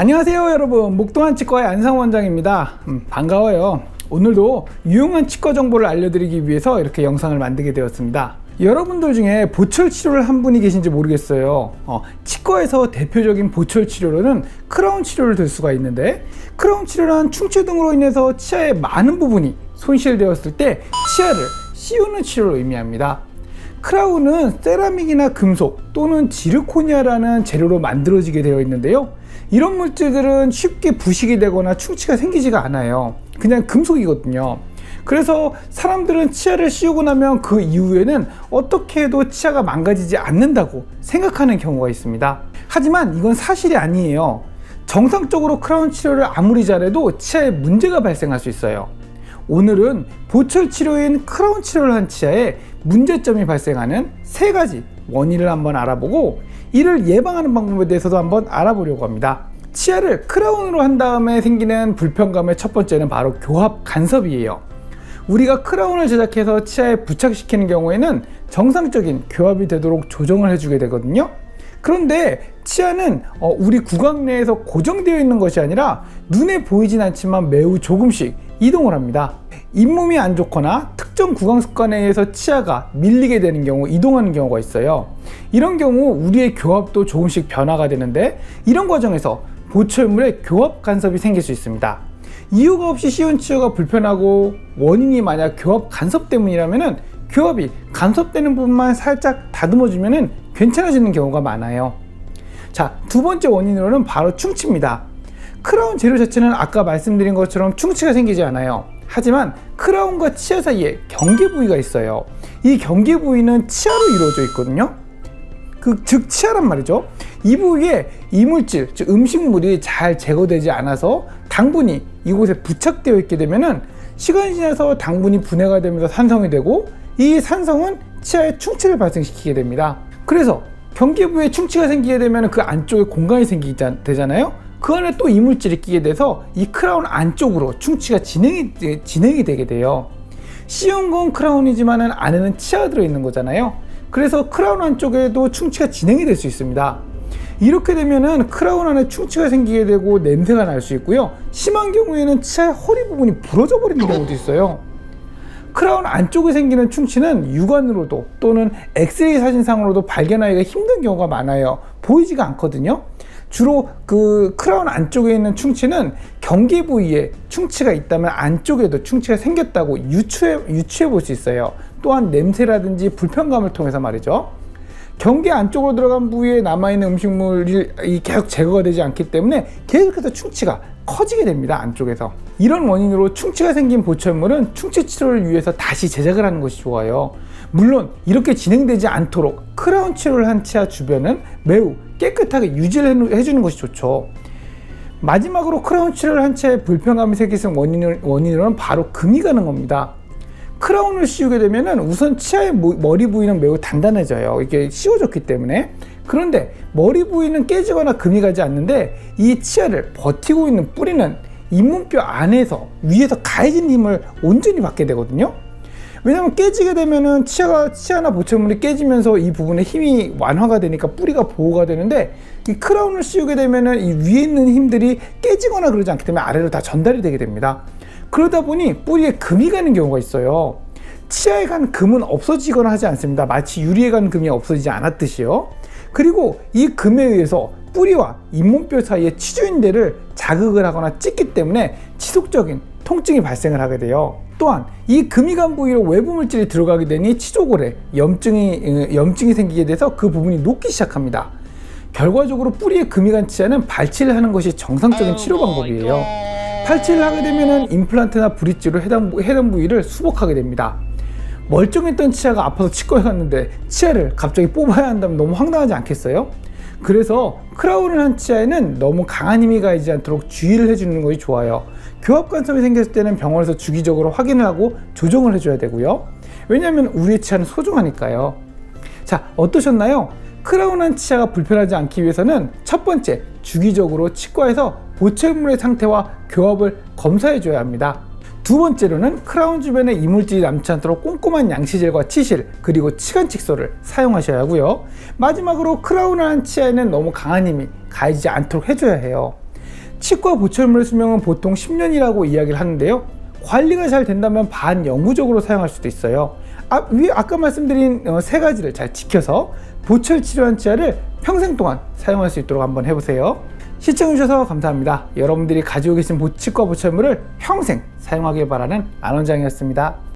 안녕하세요 여러분. 목동한 치과의 안상 원장입니다. 음, 반가워요. 오늘도 유용한 치과 정보를 알려드리기 위해서 이렇게 영상을 만들게 되었습니다. 여러분들 중에 보철 치료를 한 분이 계신지 모르겠어요. 어, 치과에서 대표적인 보철 치료로는 크라운 치료를 들 수가 있는데 크라운 치료란 충치 등으로 인해서 치아의 많은 부분이 손실되었을 때 치아를 씌우는 치료를 의미합니다. 크라운은 세라믹이나 금속 또는 지르코니아라는 재료로 만들어지게 되어 있는데요. 이런 물질들은 쉽게 부식이 되거나 충치가 생기지가 않아요. 그냥 금속이거든요. 그래서 사람들은 치아를 씌우고 나면 그 이후에는 어떻게 해도 치아가 망가지지 않는다고 생각하는 경우가 있습니다. 하지만 이건 사실이 아니에요. 정상적으로 크라운 치료를 아무리 잘해도 치아에 문제가 발생할 수 있어요. 오늘은 보철 치료인 크라운 치료를 한 치아에 문제점이 발생하는 세 가지 원인을 한번 알아보고 이를 예방하는 방법에 대해서도 한번 알아보려고 합니다. 치아를 크라운으로 한 다음에 생기는 불편감의 첫 번째는 바로 교합 간섭이에요. 우리가 크라운을 제작해서 치아에 부착시키는 경우에는 정상적인 교합이 되도록 조정을 해주게 되거든요. 그런데 치아는 어, 우리 구강 내에서 고정되어 있는 것이 아니라 눈에 보이진 않지만 매우 조금씩 이동을 합니다. 잇몸이 안 좋거나 특정 구강 습관에 의해서 치아가 밀리게 되는 경우 이동하는 경우가 있어요. 이런 경우 우리의 교합도 조금씩 변화가 되는데 이런 과정에서 보철물에 교합 간섭이 생길 수 있습니다. 이유가 없이 씌운 치유가 불편하고 원인이 만약 교합 간섭 때문이라면은 교합이 간섭되는 부분만 살짝 다듬어주면은 괜찮아지는 경우가 많아요. 자, 두 번째 원인으로는 바로 충치입니다. 크라운 재료 자체는 아까 말씀드린 것처럼 충치가 생기지 않아요. 하지만 크라운과 치아 사이에 경계 부위가 있어요. 이 경계 부위는 치아로 이루어져 있거든요. 그, 즉, 치아란 말이죠. 이 부위에 이물질, 즉 음식물이 잘 제거되지 않아서 당분이 이곳에 부착되어 있게 되면은 시간이 지나서 당분이 분해가 되면서 산성이 되고 이 산성은 치아에 충치를 발생시키게 됩니다. 그래서 경계 부위에 충치가 생기게 되면 그 안쪽에 공간이 생기게 되잖아요. 그 안에 또 이물질이 끼게 돼서 이 크라운 안쪽으로 충치가 진행이, 진행이 되게 돼요. 씌운 건 크라운이지만 안에는 치아가 들어있는 거잖아요. 그래서 크라운 안쪽에도 충치가 진행이 될 수 있습니다. 이렇게 되면은 크라운 안에 충치가 생기게 되고 냄새가 날 수 있고요. 심한 경우에는 치아의 허리 부분이 부러져 버리는 경우도 있어요. 크라운 안쪽에 생기는 충치는 육안으로도 또는 엑스레이 사진상으로도 발견하기가 힘든 경우가 많아요. 보이지가 않거든요. 주로 그 크라운 안쪽에 있는 충치는 경계 부위에 충치가 있다면 안쪽에도 충치가 생겼다고 유추해, 유추해 볼 수 있어요. 또한 냄새라든지 불편감을 통해서 말이죠. 경계 안쪽으로 들어간 부위에 남아있는 음식물이 계속 제거가 되지 않기 때문에 계속해서 충치가 커지게 됩니다. 안쪽에서. 이런 원인으로 충치가 생긴 보철물은 충치 치료를 위해서 다시 제작을 하는 것이 좋아요. 물론 이렇게 진행되지 않도록 크라운 치료를 한 치아 주변은 매우 깨끗하게 유지를 해주는 것이 좋죠. 마지막으로 크라운 치료를 한 치아에 불편감이 생기는 원인으로는 바로 금이 가는 겁니다. 크라운을 씌우게 되면 우선 치아의 머리 부위는 매우 단단해져요. 이게 씌워졌기 때문에. 그런데 머리 부위는 깨지거나 금이 가지 않는데 이 치아를 버티고 있는 뿌리는 잇몸뼈 안에서 위에서 가해진 힘을 온전히 받게 되거든요. 왜냐면 깨지게 되면은 치아가 치아나 보철물이 깨지면서 이 부분에 힘이 완화가 되니까 뿌리가 보호가 되는데 이 크라운을 씌우게 되면은 이 위에 있는 힘들이 깨지거나 그러지 않기 때문에 아래로 다 전달이 되게 됩니다. 그러다 보니 뿌리에 금이 가는 경우가 있어요. 치아에 간 금은 없어지거나 하지 않습니다. 마치 유리에 간 금이 없어지지 않았듯이요. 그리고 이 금에 의해서 뿌리와 잇몸뼈 사이의 치주인대를 자극을 하거나 찢기 때문에 지속적인 통증이 발생을 하게 돼요. 또한 이 금이 간 부위로 외부 물질이 들어가게 되니 치조골에 염증이 염증이 생기게 돼서 그 부분이 녹기 시작합니다. 결과적으로 뿌리에 금이 간 치아는 발치를 하는 것이 정상적인 치료 방법이에요. 탈취를 하게 되면 임플란트나 브릿지로 해당, 해당 부위를 수복하게 됩니다. 멀쩡했던 치아가 아파서 치과에 갔는데 치아를 갑자기 뽑아야 한다면 너무 황당하지 않겠어요? 그래서 크라운을 한 치아에는 너무 강한 힘이 가지 않도록 주의를 해주는 것이 좋아요. 교합 간섭이 생겼을 때는 병원에서 주기적으로 확인을 하고 조정을 해줘야 되고요. 왜냐하면 우리의 치아는 소중하니까요. 자, 어떠셨나요? 크라운한 치아가 불편하지 않기 위해서는 첫 번째, 주기적으로 치과에서 보철물의 상태와 교합을 검사해 줘야 합니다. 두 번째로는 크라운 주변에 이물질이 남지 않도록 꼼꼼한 양치질과 치실 그리고 치간 칙소를 사용하셔야 하고요. 마지막으로 크라운을 한 치아에는 너무 강한 힘이 가해지지 않도록 해줘야 해요. 치과 보철물의 수명은 보통 10년이라고 이야기를 하는데요. 관리가 잘 된다면 반영구적으로 사용할 수도 있어요. 아, 위 아까 말씀드린 어, 세 가지를 잘 지켜서 보철 치료한 치아를 평생 동안 사용할 수 있도록 한번 해보세요. 시청해주셔서 감사합니다. 여러분들이 가지고 계신 보- 치과 보철물을 평생 사용하길 바라는 안 원장이었습니다.